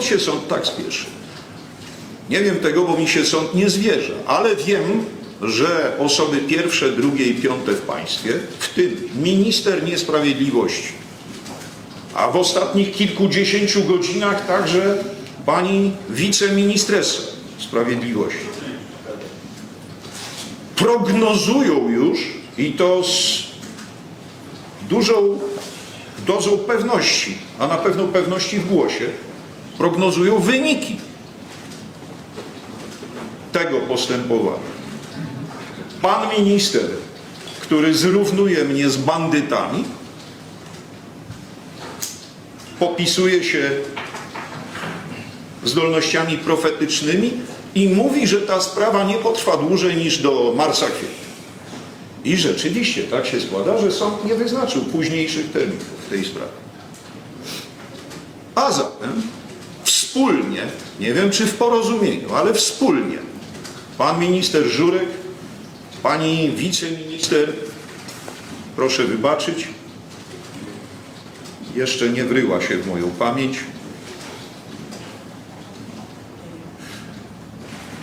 skąd się sąd tak spieszy? Nie wiem tego, bo mi się sąd nie zwierza, ale wiem, że osoby pierwsze, drugie i piąte w państwie, w tym minister niesprawiedliwości, a w ostatnich kilkudziesięciu godzinach także pani wiceministresa sprawiedliwości, prognozują już i to z dużą dozą pewności, a na pewno pewności w głosie, prognozują wyniki tego postępowania. Pan minister, który zrównuje mnie z bandytami, popisuje się zdolnościami profetycznymi i mówi, że ta sprawa nie potrwa dłużej niż do marca kwietnia. I rzeczywiście tak się składa, że sąd nie wyznaczył późniejszych terminów w tej sprawie. A zatem wspólnie, nie wiem czy w porozumieniu, ale wspólnie, pan minister Żurek, pani wiceminister, proszę wybaczyć, jeszcze nie wryła się w moją pamięć,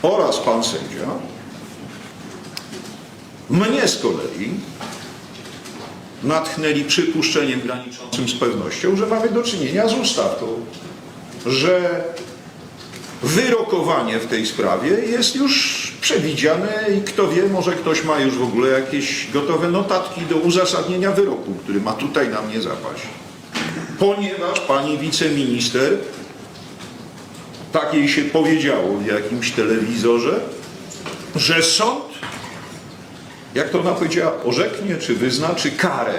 oraz pan sędzia, mnie z kolei natchnęli przypuszczeniem graniczącym z pewnością, że mamy do czynienia z ustawką, że wyrokowanie w tej sprawie jest już przewidziane i kto wie, może ktoś ma już w ogóle jakieś gotowe notatki do uzasadnienia wyroku, który ma tutaj na mnie zapaść. Ponieważ pani wiceminister, tak jej się powiedziało w jakimś telewizorze, że sąd jak to ona powiedziała, orzeknie czy wyznaczy karę